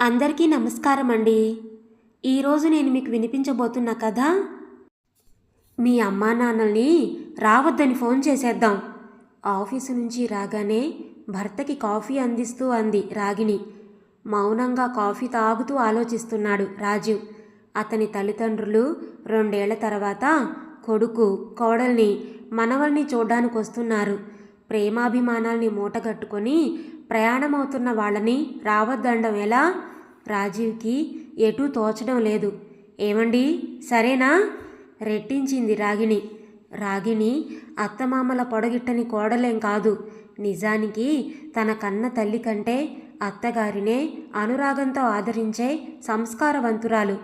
అందరికీ నమస్కారం అండి ఈరోజు నేను మీకు వినిపించబోతున్న కథ మీ అమ్మా నాన్నల్ని రావద్దని ఫోన్ చేసేద్దాం. ఆఫీసు నుంచి రాగానే భర్తకి కాఫీ అందిస్తూ అంది రాగిణి. మౌనంగా కాఫీ తాగుతూ ఆలోచిస్తున్నాడు రాజీవ్ అతని తల్లిదండ్రులు రెండేళ్ళ తర్వాత కొడుకు కోడల్ని మనవల్ని చూడ్డానికి వస్తున్నారు ప్రేమాభిమానాల్ని మూటగట్టుకొని ప్రయాణమవుతున్న వాళ్ళని రావద్దండం ఎలా? రాజీవ్కి ఎటూ తోచడం లేదు. ఏమండి? సరేనా? రెట్టించింది రాగిణి. రాగిణి అత్తమామల పొడగిట్టని కోడలేం కాదు. నిజానికి తన కన్న తల్లి కంటే అత్తగారినే అనురాగంతో ఆదరించే సంస్కారవంతురాలు.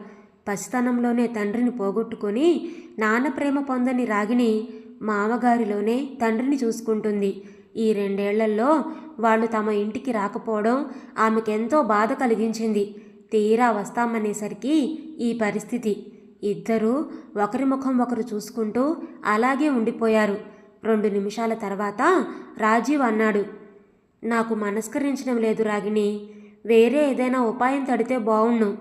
పసితనంలోనే తండ్రిని పోగొట్టుకొని నాన్న ప్రేమ పొందని రాగిణి మామగారిలోనే తండ్రిని చూసుకుంటుంది. ఈ రెండేళ్ళలో వాళ్ళు తమ ఇంటికి రాకపోవడం ఆమెకెంతో బాధ కలిగించింది. తీరా వస్తామనేసరికి ఈ పరిస్థితి. ఇద్దరూ ఒకరి ముఖం ఒకరు చూసుకుంటూ అలాగే ఉండిపోయారు. రెండు నిమిషాల తర్వాత రాజీవ్ అన్నాడు నాకు మనస్కరించడం లేదు రాగిణి. వేరే ఏదైనా ఉపాయం తడితే బావుణ్ణు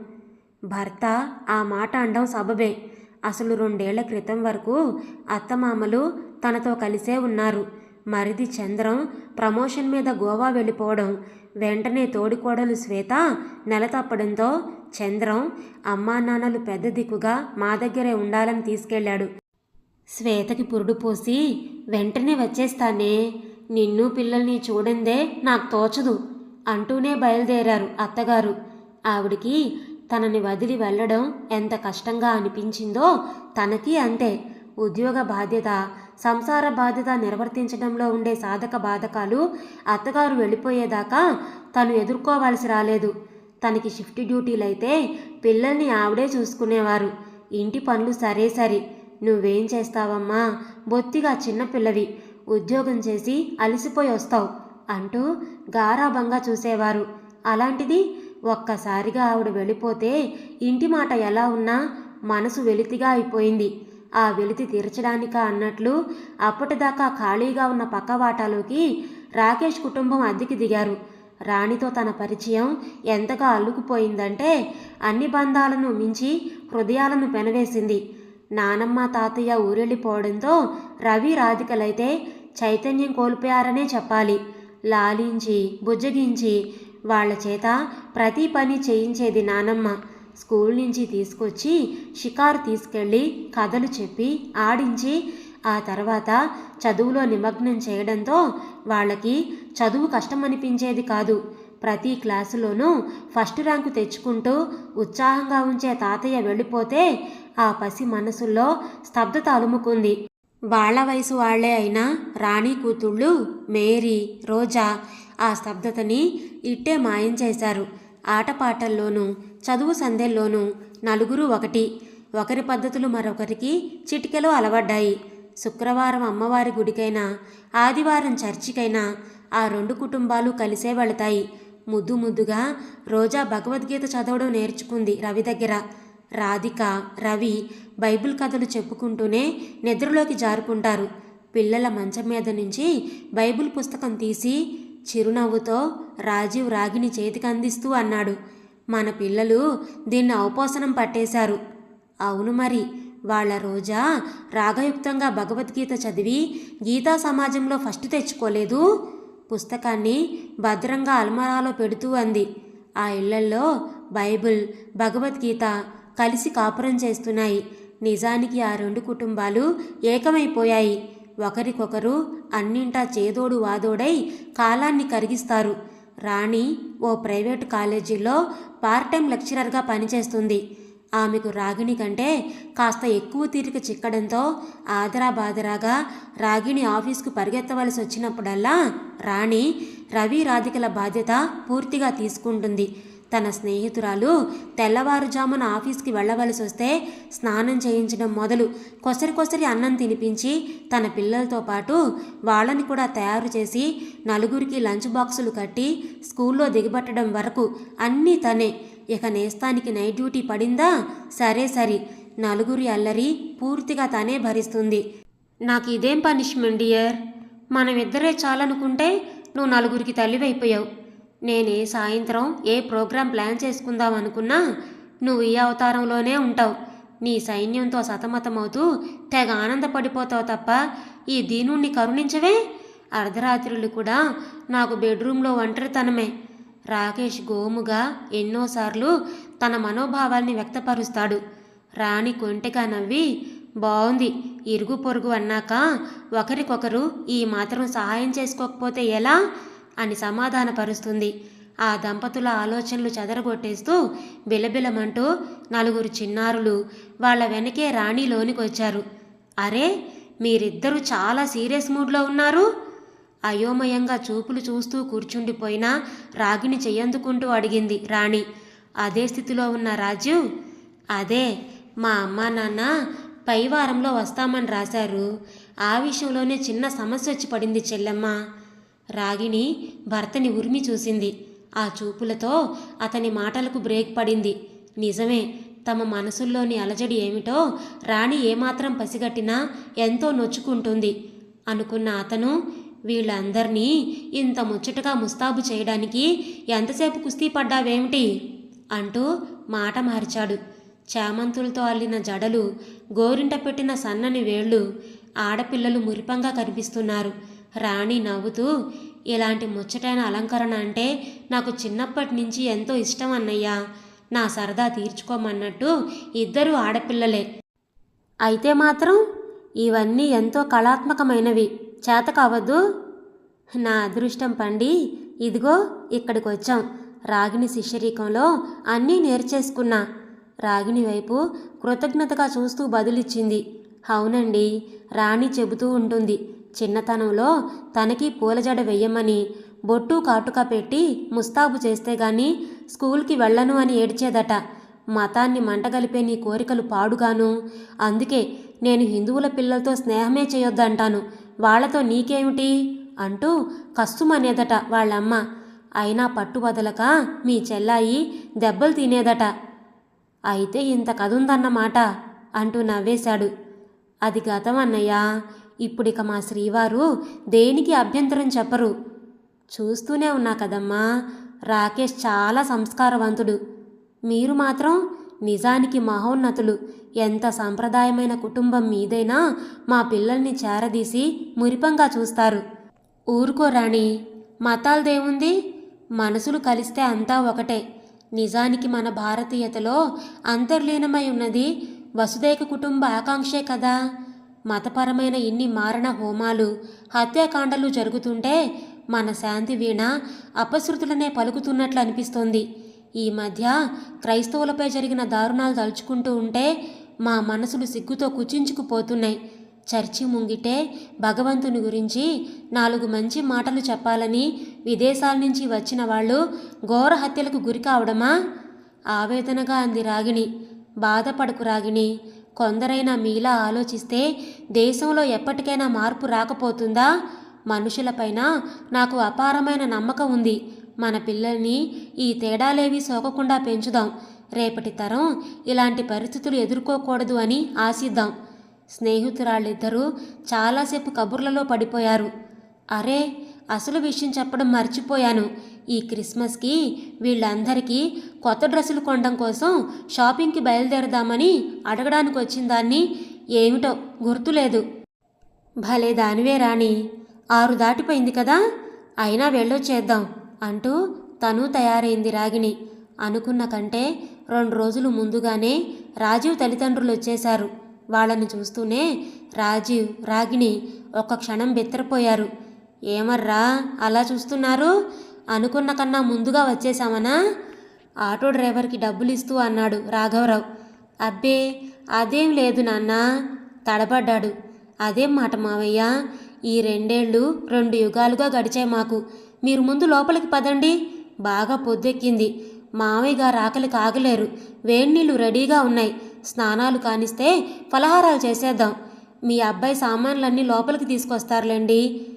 భర్త ఆ మాట అనడం సబబే. అసలు రెండేళ్ళ క్రితం వరకు అత్తమామలు తనతో కలిసే ఉన్నారు. మరిది చంద్రం ప్రమోషన్ మీద గోవా వెళ్ళిపోవడం. వెంటనే తోడికోడలు శ్వేత నెల తప్పడంతో చంద్రం అమ్మా నాన్నలు పెద్ద దిక్కుగా మా దగ్గరే ఉండాలని తీసుకెళ్ళాడు. శ్వేతకి పురుడు పోసి వెంటనే వచ్చేస్తానే నిన్ను పిల్లల్ని చూడందే నాకు తోచదు అంటూనే బయలుదేరారు అత్తగారు. ఆవిడికి తనని వదిలి వెళ్ళడం ఎంత కష్టంగా అనిపించిందో తనకి అంతే. ఉద్యోగ బాధ్యత సంసార బాధ్యత నిర్వర్తించడంలో ఉండే సాధక బాధకాలు అత్తగారు వెళ్ళిపోయేదాకా తను ఎదుర్కోవాల్సి రాలేదు. తనకి షిఫ్ట్ డ్యూటీలైతే పిల్లల్ని ఆవిడే చూసుకునేవారు. ఇంటి పనులు సరే సరి. నువ్వేం చేస్తావమ్మా? బొత్తిగా చిన్నపిల్లవి ఉద్యోగం చేసి అలసిపోయి వస్తావు అంటూ గారాభంగా చూసేవారు. అలాంటిది ఒక్కసారిగా ఆవిడ వెళ్ళిపోతే ఇంటి మాట ఎలా ఉన్నా మనసు వెలితిగా అయిపోయింది. ఆ వెలితి తీర్చడానికా అన్నట్లు అప్పటిదాకా ఖాళీగా ఉన్న పక్కవాటాలోకి రాకేష్ కుటుంబం అద్దెకి దిగారు. రాణితో తన పరిచయం ఎంతగా అల్లుకుపోయిందంటే అన్ని బంధాలను మించి హృదయాలను పెనవేసింది. నానమ్మ తాతయ్య ఊరెళ్ళిపోవడంతో రవి రాధికలైతే చైతన్యం కోల్పోయారనే చెప్పాలి. లాలించి బుజ్జగించి వాళ్ళ చేత ప్రతి పని చేయించేది నానమ్మ. స్కూల్ నుంచి తీసుకొచ్చి షికారు తీసుకెళ్ళి కథలు చెప్పి ఆడించి ఆ తర్వాత చదువులో నిమగ్నం చేయడంతో వాళ్ళకి చదువు కష్టమనిపించేది కాదు. ప్రతి క్లాసులోనూ ఫస్ట్ ర్యాంకు తెచ్చుకుంటూ ఉత్సాహంగా ఉంచే తాతయ్య వెళ్ళిపోతే ఆ పసి మనసుల్లో స్తబ్దత అలుముకుంది. వాళ్ళ వయసు వాళ్ళే అయినా రాణి కూతుళ్ళు మేరీ రోజా ఆ స్తబ్దతని ఇట్టే మాయం చేశారు. ఆటపాటల్లోనూ చదువు సందెల్లోనూ నలుగురు ఒకటి ఒకరి పద్ధతులు మరొకరికి చిటికెలో అలవడ్డాయి. శుక్రవారం అమ్మవారి గుడికైనా ఆదివారం చర్చికైనా ఆ రెండు కుటుంబాలు కలిసే వెళతాయి. ముద్దు ముద్దుగా రోజా భగవద్గీత చదవడం నేర్చుకుంది రవి దగ్గర. రాధిక రవి బైబిల్ కథలు చెప్పుకుంటూనే నిద్రలోకి జారుకుంటారు. పిల్లల మంచం మీద నుంచి బైబిల్ పుస్తకం తీసి చిరునవ్వుతో రాజీవ్ రాగిని చేతికి అందిస్తూ అన్నాడు. మన పిల్లలు దీన్ని అవపోసనం పట్టేశారు. అవును మరి వాళ్ళ రోజా రాగయుక్తంగా భగవద్గీత చదివి గీతా సమాజంలో ఫస్ట్ తెచ్చుకోలేదు? పుస్తకాన్ని భద్రంగా అల్మరాలో పెడుతూ అంది. ఆ ఇళ్ళల్లో బైబిల్ భగవద్గీత కలిసి కాపురం చేస్తున్నాయి. నిజానికి ఆ రెండు కుటుంబాలు ఏకమైపోయాయి. ఒకరికొకరు అన్నింటా చేదోడు వాదోడై కాలాన్ని కరిగిస్తారు. రాణి ఓ ప్రైవేటు కాలేజీలో పార్ట్ టైం లెక్చరర్గా పనిచేస్తుంది. ఆమెకు రాగిణి కంటే కాస్త ఎక్కువ తీరిక చిక్కడంతో ఆదరా బాదరాగా రాగిణి ఆఫీస్కు పరిగెత్తవలసి వచ్చినప్పుడల్లా రాణి రవి రాధికల బాధ్యత పూర్తిగా తీసుకుంటుంది. తన స్నేహితురాలు తెల్లవారుజామున ఆఫీస్కి వెళ్ళవలసి వస్తే స్నానం చేయించడం మొదలు కొసరి కొసరి అన్నం తినిపించి తన పిల్లలతో పాటు వాళ్ళని కూడా తయారు చేసి నలుగురికి లంచ్ బాక్సులు కట్టి స్కూల్లో దిగబట్టడం వరకు అన్నీ తనే. ఇక నేస్తానికి నైట్ డ్యూటీ పడిందా? సరే సరి. నలుగురి అల్లరి పూర్తిగా తనే భరిస్తుంది. నాకు ఇదేం పనిష్మెంట్ డియర్? మనమిద్దరే చాలనుకుంటే నువ్వు నలుగురికి తల్లివైపోయావు. నేనే సాయంత్రం ఏ ప్రోగ్రాం ప్లాన్ చేసుకుందాం అనుకున్నా నువ్వు ఈ అవతారంలోనే ఉంటావు. నీ సైన్యంతో సతమతమవుతూ తెగ ఆనందపడిపోతావు తప్ప ఈ దీనుణ్ణి కరుణించవే? అర్ధరాత్రులు కూడా నాకు బెడ్రూమ్లో ఒంటరితనమే. రాకేష్ గోముగా ఎన్నోసార్లు తన మనోభావాల్ని వ్యక్తపరుస్తాడు. రాణి కొంటెగా నవ్వి బాగుంది ఇరుగు పొరుగు అన్నాక ఒకరికొకరు ఈ మాత్రం సహాయం చేసుకోకపోతే ఎలా? అని సమాధానపరుస్తుంది. ఆ దంపతుల ఆలోచనలు చెదరగొట్టేస్తూ బిలబిలమంటూ నలుగురు చిన్నారులు వాళ్ళ వెనకే రాణి లోనికొచ్చారు అరే మీరిద్దరూ చాలా సీరియస్ మూడ్లో ఉన్నారు. అయోమయంగా చూపులు చూస్తూ కూర్చుండిపోయినా రాగిని చెయ్యందుకుంటూ అడిగింది రాణి. అదే స్థితిలో ఉన్న రాజు అదే మా అమ్మా నాన్న పై వారంలో వస్తామని రాశారు. ఆ విషయంలోనే చిన్న సమస్య వచ్చి పడింది చెల్లెమ్మ. రాగిణి భర్తని ఉరిమి చూసింది. ఆ చూపులతో అతని మాటలకు బ్రేక్ పడింది. నిజమే తమ మనసుల్లోని అలజడి ఏమిటో రాణి ఏమాత్రం పసిగట్టినా ఎంతో నొచ్చుకుంటుంది. అనుకున్న అతను వీళ్ళందర్నీ ఇంత ముచ్చటగా ముస్తాబు చేయడానికి ఎంతసేపు కుస్తీ పడ్డావేమిటి? అంటూ మాట మార్చాడు. చామంతులతో అల్లిన జడలు గోరింట పెట్టిన సన్నని వేళ్ళు ఆడపిల్లలు మురిపంగా కనిపిస్తున్నారు. రాణి నవ్వుతూ ఇలాంటి ముచ్చటైన అలంకరణ అంటే నాకు చిన్నప్పటి నుంచి ఎంతో ఇష్టం అన్నయ్యా. నా సరదా తీర్చుకోమన్నట్టు ఇద్దరు ఆడపిల్లలే. అయితే మాత్రం ఇవన్నీ ఎంతో కళాత్మకమైనవి. చేత కావద్దు. నా అదృష్టం పండి ఇదిగో ఇక్కడికి వచ్చాం రాగిణి శిష్యరీకంలో అన్నీ నేర్చేసుకున్నా. రాగిణి వైపు కృతజ్ఞతగా చూస్తూ బదులిచ్చింది. అవునండి రాణి చెబుతూ ఉంటుంది. చిన్నతనంలో తనకి పూలజడ వెయ్యమని బొట్టు కాటుక పెట్టి ముస్తాబు చేస్తే గాని స్కూల్కి వెళ్ళను అని ఏడ్చేదట. మతాన్ని మంటగలిపే నీ కోరికలు పాడుగాను. అందుకే నేను హిందువుల పిల్లలతో స్నేహమే చేయొద్దంటాను. వాళ్ళతో నీకేమిటి? అంటూ కస్తుమనేదట వాళ్ళమ్మ. అయినా పట్టు వదలక మీ చెల్లాయి దెబ్బలు తినేదట. అయితే ఇంత కదుందన్నమాట అంటూ నవ్వేశాడు. అది గతం అన్నయ్యా. ఇప్పుడిక మా శ్రీవారు దేనికి అభ్యంతరం చెప్పరు. చూస్తూనే ఉన్నా కదమ్మా రాకేష్ చాలా సంస్కారవంతుడు. మీరు మాత్రం నిజానికి మహోన్నతులు. ఎంత సాంప్రదాయమైన కుటుంబం మీదైనా మా పిల్లల్ని చేరదీసి మురిపంగా చూస్తారు. ఊరుకో రాణి మతాలదేముంది? మనసులు కలిస్తే అంతా ఒకటే. నిజానికి మన భారతీయతలో అంతర్లీనమై ఉన్నది వసుదైక కుటుంబ ఆకాంక్షే కదా. మతపరమైన ఇన్ని మారణ హోమాలు హత్యాకాండలు జరుగుతుంటే మన శాంతి వీణ అపశృతులనే పలుకుతున్నట్లు అనిపిస్తోంది. ఈ మధ్య క్రైస్తవులపై జరిగిన దారుణాలు తలుచుకుంటూ ఉంటే మా మనసులు సిగ్గుతో కుచించుకుపోతున్నాయి. చర్చి ముంగిటే భగవంతుని గురించి నాలుగు మంచి మాటలు చెప్పాలని విదేశాల నుంచి వచ్చిన వాళ్ళు ఘోర హత్యలకు గురి కావడమా? ఆవేదనగా అంది రాగిణి. బాధపడకు రాగిణి. కొందరైనా మీలా ఆలోచిస్తే దేశంలో ఎప్పటికైనా మార్పు రాకపోతుందా? మనుషులపైన నాకు అపారమైన నమ్మకం ఉంది. మన పిల్లల్ని ఈ తేడాలేవి సోకకుండా పెంచుదాం. రేపటి తరం ఇలాంటి పరిస్థితులు ఎదుర్కోకూడదు అని ఆశిద్దాం. స్నేహితురాళ్ళిద్దరూ చాలాసేపు కబుర్లలో పడిపోయారు. అరే అసలు విషయం చెప్పడం మర్చిపోయాను. ఈ క్రిస్మస్కి వీళ్ళందరికీ కొత్త డ్రెస్సులు కొనడం కోసం షాపింగ్కి బయలుదేరదామని అడగడానికి వచ్చిన దాన్ని ఏమిటో గుర్తులేదు. భలే దానివే రాణి. ఆరు దాటిపోయింది కదా? అయినా వెళ్ళొచ్చేద్దాం అంటూ తను తయారైంది రాగిణి. అనుకున్న కంటే రెండు రోజులు ముందుగానే రాజీవ్ తల్లిదండ్రులు వచ్చేశారు. వాళ్ళని చూస్తూనే రాజీవ్ రాగిణి ఒక క్షణం బెత్తరపోయారు. ఏమర్రా? అలా చూస్తున్నారు? అనుకున్న కన్నా ముందుగా వచ్చేసామనా ఆటో డ్రైవర్కి డబ్బులు ఇస్తూ అన్నాడు రాఘవరావు. అబ్బే అదేం లేదు నాన్న తడబడ్డాడు. అదేం మాట మావయ్య? ఈ రెండేళ్ళు రెండు యుగాలుగా గడిచాయి మాకు. మీరు ముందు లోపలికి పదండి. బాగా పొద్దెక్కింది. మావయ్య గారు కాగలేరు ఆగలేరు. వేడినీళ్ళు రెడీగా ఉన్నాయి. స్నానాలు కానిస్తే ఫలహారాలు చేసేద్దాం. మీ అబ్బాయి సామాన్లన్నీ లోపలికి తీసుకొస్తారులేండి.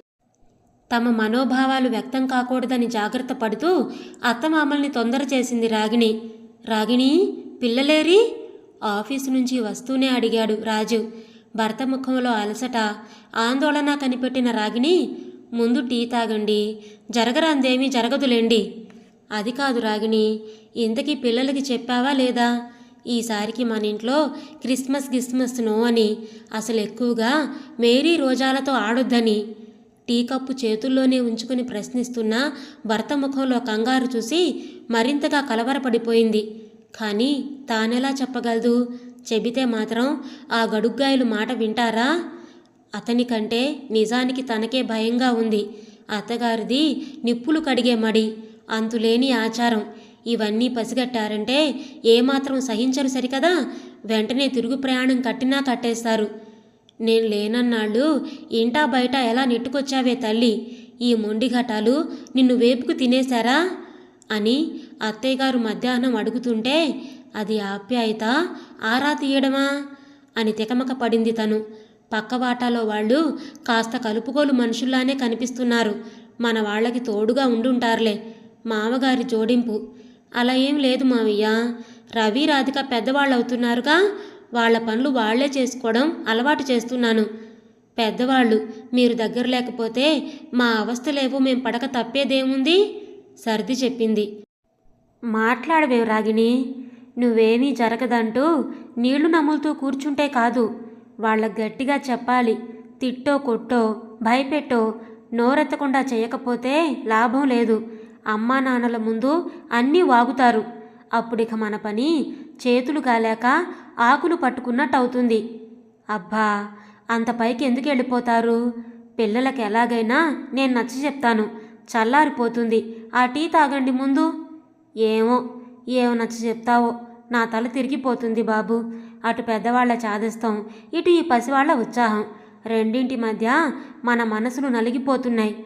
తమ మనోభావాలు వ్యక్తం కాకూడదని జాగ్రత్త పడుతూ అత్తమామల్ని తొందర చేసింది రాగిణి. రాగిణి పిల్లలేరి? ఆఫీసు నుంచి వస్తూనే అడిగాడు రాజు. భర్త ముఖంలో అలసట. ఆందోళన కనిపెట్టిన రాగిణి ముందు టీ తాగండి. జరగరాందేమీ జరగదులేండి. అది కాదు రాగిణి ఇంతకీ పిల్లలకి చెప్పావా లేదా? ఈసారికి మన ఇంట్లో క్రిస్మస్ గిస్మస్ నో అని. అసలు ఎక్కువగా మేరీ రోజాలతో ఆడొద్దని. టీ కప్పు చేతుల్లోనే ఉంచుకుని ప్రశ్నిస్తున్న భర్త ముఖంలో కంగారు చూసి మరింతగా కలవరపడిపోయింది. కానీ తానెలా చెప్పగలదు? చెబితే మాత్రం ఆ గడుగ్గాయలు మాట వింటారా? అతని కంటే నిజానికి తనకే భయంగా ఉంది. అత్తగారిది నిప్పులు కడిగే మడి అంతులేని ఆచారం. ఇవన్నీ పసిగట్టారంటే ఏమాత్రం సహించరు సరికదా? వెంటనే తిరుగు ప్రయాణం కట్టినా కట్టేస్తారు. నేను లేనన్నాళ్ళు ఇంటా బయట ఎలా నెట్టుకొచ్చావే తల్లి? ఈ మొండి ఘటాలు నిన్ను వేపుకు తినేశారా? అని అత్తయ్యగారు మధ్యాహ్నం అడుగుతుంటే అది ఆప్యాయత ఆరా తీయడమా? అని తికమక పడింది తను. పక్క వాటాలో వాళ్ళు కాస్త కలుపుకోలు మనుషుల్లానే కనిపిస్తున్నారు. మన వాళ్ళకి తోడుగా ఉండుంటారులే. మామగారి జోడింపు. అలా ఏం లేదు మావయ్య. రవి రాధిక పెద్దవాళ్ళు అవుతున్నారుగా వాళ్ళ పనులు వాళ్ళే చేసుకోవడం అలవాటు చేస్తున్నాను. పెద్దవాళ్ళు మీరు దగ్గర లేకపోతే మా అవస్థలేవో మేం పడక తప్పేదేముంది? సర్ది చెప్పింది. మాట్లాడవేవు రాగిణి నువ్వేమీ జరగదంటూ నీళ్ళు నములుతూ కూర్చుంటే కాదు. వాళ్ళకు గట్టిగా చెప్పాలి తిట్టో కొట్టో భయపెట్టో నోరెత్తకుండా చేయకపోతే లాభం లేదు. అమ్మా నాన్నల ముందు అన్నీ వాగుతారు. అప్పుడిక మన పని చేతులు కాలేక ఆకులు పట్టుకున్నట్టు అవుతుంది అబ్బా అంత పైకి ఎందుకు వెళ్ళిపోతారు? పిల్లలకి ఎలాగైనా నేను నచ్చి చెప్తాను. చల్లారిపోతుంది. ఆ టీ తాగండి ముందు. ఏమో ఏమో నచ్చి చెప్తావో. నా తల తిరిగిపోతుంది బాబు. అటు పెద్దవాళ్ళ చాదస్తం ఇటు ఈ పసివాళ్ళ ఉత్సాహం. రెండింటి మధ్య మన మనసులు నలిగిపోతున్నాయి.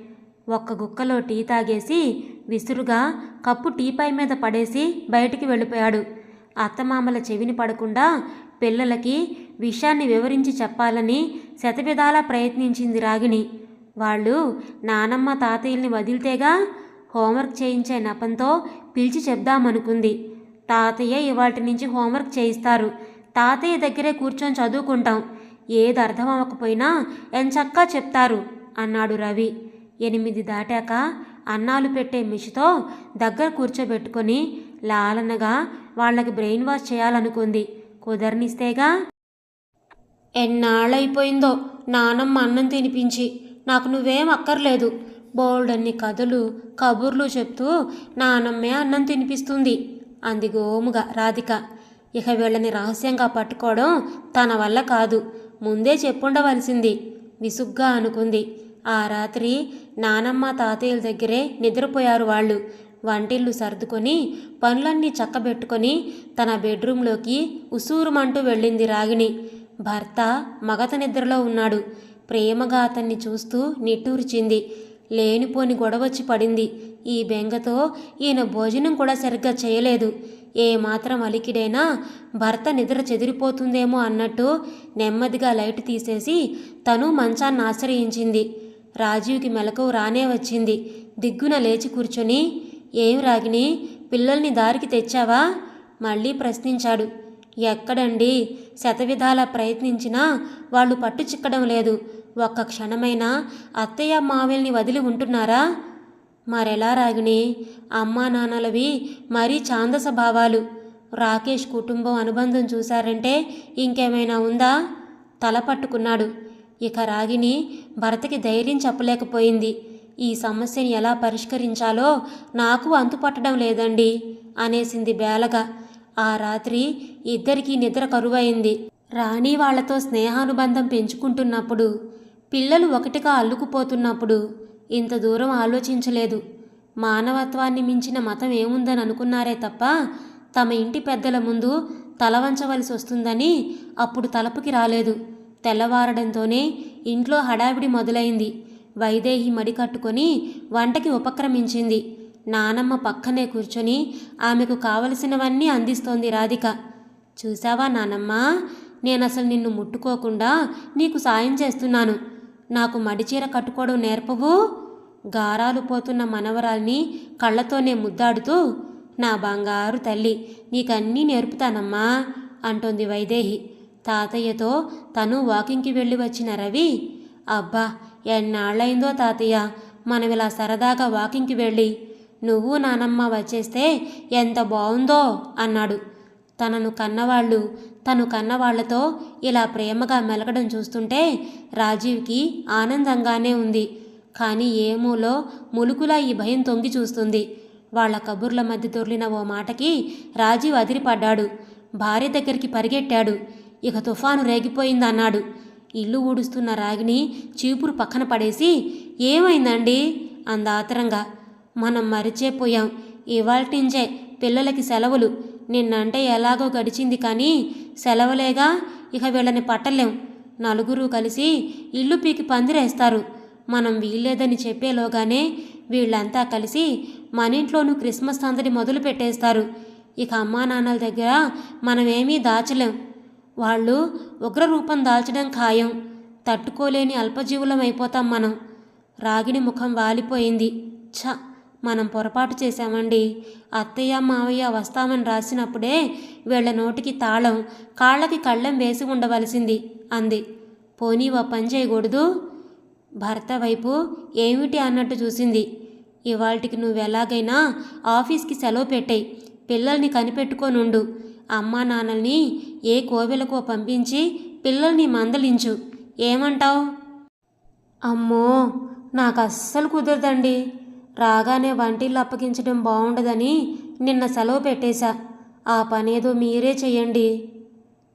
ఒక్క గుక్కలో టీ తాగేసి విసురుగా కప్పు టీపై మీద పడేసి బయటికి వెళ్ళిపోయాడు. అత్తమామల చెవిని పడకుండా పిల్లలకి విషయాన్ని వివరించి చెప్పాలని శతవిధాలా ప్రయత్నించింది రాగిణి. వాళ్ళు నానమ్మ తాతయ్యల్ని వదిలితేగా హోంవర్క్ చేయించే నపంతో పిలిచి చెప్దామనుకుంది. తాతయ్య ఇవాటి నుంచి హోంవర్క్ చేయిస్తారు. తాతయ్య దగ్గరే కూర్చొని చదువుకుంటాం. ఏది అర్థం అవ్వకపోయినా ఎంచక్కా చెప్తారు అన్నాడు రవి. ఎనిమిది దాటాక అన్నాలు పెట్టే మిషితో దగ్గర కూర్చోబెట్టుకొని లాలనగా వాళ్ళకి బ్రెయిన్ వాష్ చేయాలనుకుంది. కుదరనిస్తేగా ఎన్నాళ్ళైపోయిందో నానమ్మ అన్నం తినిపించి. నాకు నువ్వేం అక్కర్లేదు. బోల్డన్ని కథలు కబుర్లు చెప్తూ నానమ్మే అన్నం తినిపిస్తుంది. అంది గోముగా రాధిక. ఇక వీళ్ళని రహస్యంగా పట్టుకోవడం తన వల్ల కాదు. ముందే చెప్పుండవలసింది. విసుగ్గా అనుకుంది. ఆ రాత్రి నానమ్మ తాతయ్యల దగ్గరే నిద్రపోయారు వాళ్ళు. వంటిల్లు సర్దుకొని పనులన్నీ చక్కబెట్టుకొని తన బెడ్రూంలోకి ఉసూరుమంటూ వెళ్ళింది రాగిణి. భర్త మగత నిద్రలో ఉన్నాడు. ప్రేమగా అతన్ని చూస్తూ నిట్టూర్చింది. లేనిపోని గొడవచ్చి పడింది. ఈ బెంగతో ఈయన భోజనం కూడా సరిగ్గా చేయలేదు. ఏ మాత్రం అలికిడైనా భర్త నిద్ర చెదిరిపోతుందేమో అన్నట్టు నెమ్మదిగా లైట్ తీసేసి తను మంచాన్ని ఆశ్రయించింది. రాజీవ్కి మెలకువ రానే వచ్చింది. దిగ్గున లేచి కూర్చొని ఏం రాగిని పిల్లల్ని దారికి తెచ్చావా? మళ్ళీ ప్రశ్నించాడు. ఎక్కడండి? శతవిధాల ప్రయత్నించినా వాళ్ళు పట్టు చిక్కడం లేదు. ఒక్క క్షణమైనా అత్తయ్య మావల్ని వదిలి ఉంటున్నారా? మరెలా రాగిని అమ్మా నాన్నలవి మరీ ఛాందస భావాలు. రాకేష్ కుటుంబం అనుబంధం చూశారంటే ఇంకేమైనా ఉందా? తల పట్టుకున్నాడు. ఇక రాగిని భర్తకి ధైర్యం చెప్పలేకపోయింది. ఈ సమస్యని ఎలా పరిష్కరించాలో నాకు అంతుపట్టడం లేదండి అనేసింది బేలగా. ఆ రాత్రి ఇద్దరికీ నిద్ర కరువైంది. రాణి వాళ్ళతో స్నేహానుబంధం పెంచుకుంటున్నప్పుడు పిల్లలు ఒకటిగా అల్లుకుపోతున్నప్పుడు ఇంత దూరం ఆలోచించలేదు. మానవత్వాన్ని మించిన మతం ఏముందని అనుకున్నారే తప్ప తమ ఇంటి పెద్దల ముందు తలవంచవలసి వస్తుందని అప్పుడు తలపుకి రాలేదు. తెల్లవారడంతోనే ఇంట్లో హడావిడి మొదలైంది. వైదేహి మడి కట్టుకొని వంటకి ఉపక్రమించింది. నానమ్మ పక్కనే కూర్చొని ఆమెకు కావలసినవన్నీ అందిస్తోంది రాధిక. చూసావా నానమ్మ నేనసలు నిన్ను ముట్టుకోకుండా నీకు సాయం చేస్తున్నాను. నాకు మడిచీర కట్టుకోవడం నేర్పవు. గారాలు పోతున్న మనవరాల్ని కళ్ళతోనే ముద్దాడుతూ నా బంగారు తల్లి నీకన్నీ నేర్పుతానమ్మా అంటోంది వైదేహి. తాతయ్యతో తను వాకింగ్కి వెళ్ళి వచ్చిన రవి అబ్బా ఎన్నాళ్ళైందో తాతయ్య? మనం ఇలా సరదాగా వాకింగ్కి వెళ్ళి నువ్వు నానమ్మ వచ్చేస్తే ఎంత బాగుందో అన్నాడు. తనను కన్నవాళ్ళు తను కన్నవాళ్ళతో ఇలా ప్రేమగా మెలగడం చూస్తుంటే రాజీవ్కి ఆనందంగానే ఉంది. కానీ ఏమూలో ములుకులా ఈ భయం తొంగి చూస్తుంది. వాళ్ళ కబుర్ల మధ్య దొర్లిన ఓ మాటకి రాజీవ్ అదిరిపడ్డాడు. భార్య దగ్గరికి పరిగెట్టాడు. ఇక తుఫాను రేగిపోయిందన్నాడు. ఇల్లు ఊడుస్తున్న రాగిని చీపురు పక్కన పడేసి ఏమైందండి? అందాతరంగా మనం మరిచేపోయాం ఇవాల్టించే పిల్లలకి సెలవులు. నిన్నంటే ఎలాగో గడిచింది కానీ సెలవులేగా ఇక వీళ్ళని పట్టలేం. నలుగురు కలిసి ఇల్లు పీకి పందిరేస్తారు. మనం వీల్లేదని చెప్పేలోగానే వీళ్ళంతా కలిసి మన ఇంట్లోనూ క్రిస్మస్ సందడి మొదలు పెట్టేస్తారు ఇక అమ్మా నాన్నల దగ్గర మనమేమీ దాచలేం. వాళ్ళు ఉగ్రరూపం దాల్చడం ఖాయం. తట్టుకోలేని అల్పజీవులమైపోతాం అయిపోతాం మనం. రాగిణి ముఖం వాలిపోయింది. ఛ! మనం పొరపాటు చేశామండి. అత్తయ్య మావయ్య వస్తామని రాసినప్పుడే వీళ్ళ నోటికి తాళం కాళ్ళకి కళ్ళెం వేసి ఉండవలసింది అంది. పోనీ ఓ పని చేయకూడదు? భర్త వైపు ఏమిటి అన్నట్టు చూసింది. ఇవాళకి నువ్వెలాగైనా ఆఫీస్కి సెలవు పెట్టేయి. పిల్లల్ని కనిపెట్టుకోనుండు. అమ్మా నాన్నల్ని ఏ కోవెలకో పంపించి పిల్లల్ని మందలించు. ఏమంటావు? అమ్మో నాకు అస్సలు కుదరదండి. రాగానే వంటిల్లు అప్పగించడం బాగుండదని నిన్న సెలవు పెట్టేశా. ఆ పనేదో మీరే చెయ్యండి.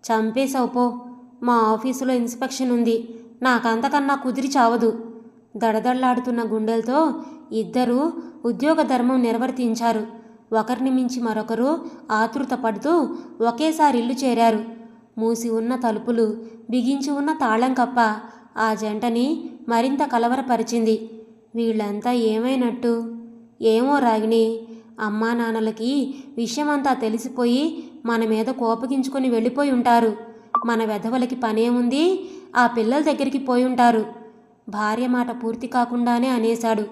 చంపేశావు పో. మా ఆఫీసులో ఇన్స్పెక్షన్ ఉంది. నాకంతకన్నా కుదిరి చావదు. దడదళ్ళాడుతున్న గుండెలతో ఇద్దరూ ఉద్యోగ ధర్మం నిర్వర్తించారు. ఒకరిని మించి మరొకరు ఆతృత పడుతూ ఒకేసారి ఇల్లు చేరారు. మూసి ఉన్న తలుపులు బిగించి ఉన్న తాళం కప్ప ఆ జంటని మరింత కలవరపరిచింది. వీళ్ళంతా ఏమైనట్టు? ఏమో రాగిణి అమ్మా నాన్నలకి విషయమంతా తెలిసిపోయి మన మీద కోపగించుకొని వెళ్ళిపోయి ఉంటారు. మన వెధవలకి పనేముంది ఆ పిల్లల దగ్గరికి పోయి ఉంటారు. భార్య మాట పూర్తి కాకుండానే అనేశాడు.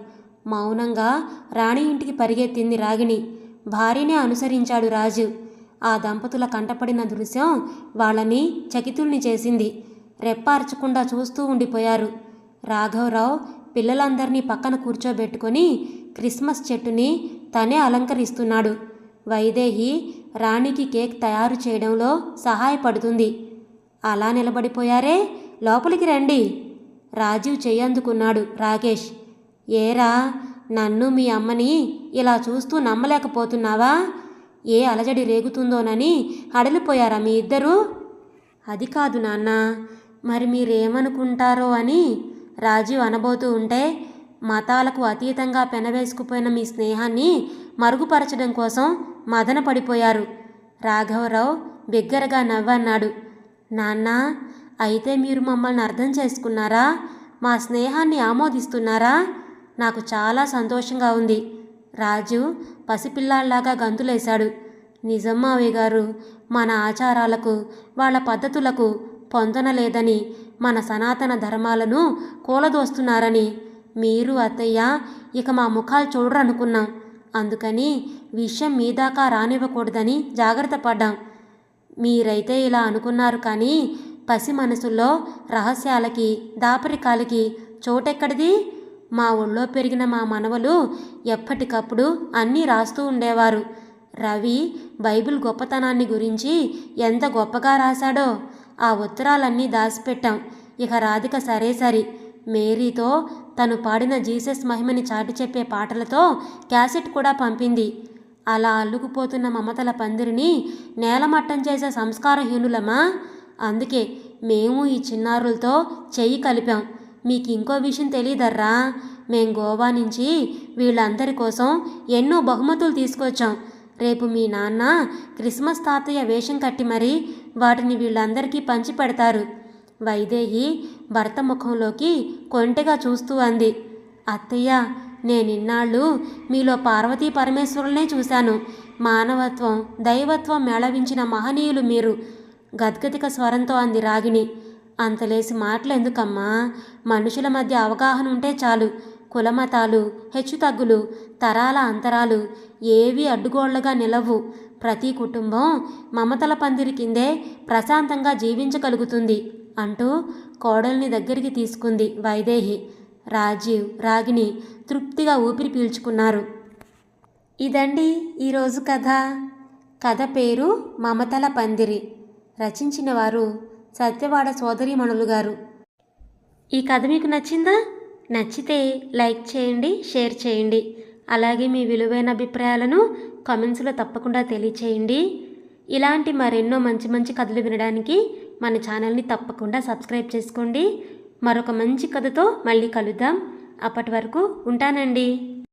మౌనంగా రాణి ఇంటికి పరిగెత్తింది రాగిణి. భార్యనే అనుసరించాడు రాజు. ఆ దంపతుల కంటపడిన దృశ్యం వాళ్ళని చకితుల్ని చేసింది. రెప్పార్చకుండా చూస్తూ ఉండిపోయారు. రాఘవరావు పిల్లలందరినీ పక్కన కూర్చోబెట్టుకొని క్రిస్మస్ చెట్టుని తనే అలంకరిస్తున్నాడు. వైదేహి రాణికి కేక్ తయారు చేయడంలో సహాయపడుతుంది. అలా నిలబడిపోయారే? లోపలికి రండి. రాజీవ్ చేయందుకున్నాడు రాకేష్. ఏరా నన్ను మీ అమ్మని ఇలా చూస్తూ నమ్మలేకపోతున్నావా? ఏ అలజడి రేగుతుందోనని అడలిపోయారా మీ ఇద్దరూ? అది కాదు నాన్న మరి మీరేమనుకుంటారో అని రాజీవ్ అనబోతూ ఉంటే మతాలకు అతీతంగా పెనవేసుకుపోయిన మీ స్నేహాన్ని మరుగుపరచడం కోసం మదన పడిపోయారు. రాఘవరావు బిగ్గరగా నవ్వన్నాడు. నాన్న అయితే మీరు మమ్మల్ని అర్థం చేసుకున్నారా? మా స్నేహాన్ని ఆమోదిస్తున్నారా? నాకు చాలా సంతోషంగా ఉంది. రాజు పసిపిల్లాళ్ళాగా గంతులేశాడు. నిజమ్మావి గారు మన ఆచారాలకు వాళ్ళ పద్ధతులకు పొందనలేదని మన సనాతన ధర్మాలను కూలదోస్తున్నారని మీరు అత్తయ్య ఇక మా ముఖాలు చూడరనుకున్నాం. అందుకని విషయం మీ దాకా రానివ్వకూడదని జాగ్రత్త పడ్డాం. మీరైతే ఇలా అనుకున్నారు కానీ పసి మనసుల్లో రహస్యాలకి దాపరికాలకి చోటెక్కడిది? మా ఊళ్ళో పెరిగిన మా మనవలు ఎప్పటికప్పుడు అన్నీ రాస్తూ ఉండేవారు. రవి బైబిల్ గొప్పతనాన్ని గురించి ఎంత గొప్పగా రాశాడో ఆ ఉత్తరాలన్నీ దాచిపెట్టాం ఇక రాధిక సరే సరి. మేరీతో తను పాడిన జీసస్ మహిమని చాటి చెప్పే పాటలతో క్యాసెట్ కూడా పంపింది. అలా అల్లుకుపోతున్న మమతల పందిరిని నేలమట్టం చేసే సంస్కారహీనులమా? అందుకే మేము ఈ చిన్నారులతో చెయ్యి కలిపాం. మీకు ఇంకో విషయం తెలియదర్రా మేం గోవా నుంచి వీళ్ళందరి కోసం ఎన్నో బహుమతులు తీసుకొచ్చాం. రేపు మీ నాన్న క్రిస్మస్ తాతయ్య వేషం కట్టి మరీ వాటిని వీళ్ళందరికీ పంచి పెడతారు. వైదేహి భర్త ముఖంలోకి కొంటెగా చూస్తూ అంది. అత్తయ్య నేనిన్నాళ్ళు మీలో పార్వతీ పరమేశ్వరులనే చూశాను. మానవత్వం దైవత్వం మేళవించిన మహనీయులు మీరు. గద్గదిక స్వరంతో అంది రాగిణి. అంతలేసి మాటలు ఎందుకమ్మా మనుషుల మధ్య అవగాహన ఉంటే చాలు. కులమతాలు హెచ్చుతగ్గులు తరాల అంతరాలు ఏవి అడ్డుగోళ్ళుగా నిలవు. ప్రతి కుటుంబం మమతల పందిరి కిందే ప్రశాంతంగా జీవించగలుగుతుంది అంటూ కోడల్ని దగ్గరికి తీసుకుంది వైదేహి. రాజీవ్ రాగిణి తృప్తిగా ఊపిరి పీల్చుకున్నారు. ఇదండి ఈరోజు కథ. కథ పేరు మమతల పందిరి. రచించిన వారు సత్యవాడ సోదరీమణులు గారు. ఈ కథ మీకు నచ్చిందా? నచ్చితే లైక్ చేయండి షేర్ చేయండి. అలాగే మీ విలువైన అభిప్రాయాలను కామెంట్స్లో తప్పకుండా తెలియచేయండి. ఇలాంటి మరెన్నో మంచి మంచి కథలు వినడానికి మన ఛానల్ని తప్పకుండా సబ్స్క్రైబ్ చేసుకోండి. మరొక మంచి కథతో మళ్ళీ కలుద్దాం. అప్పటి వరకు ఉంటానండి.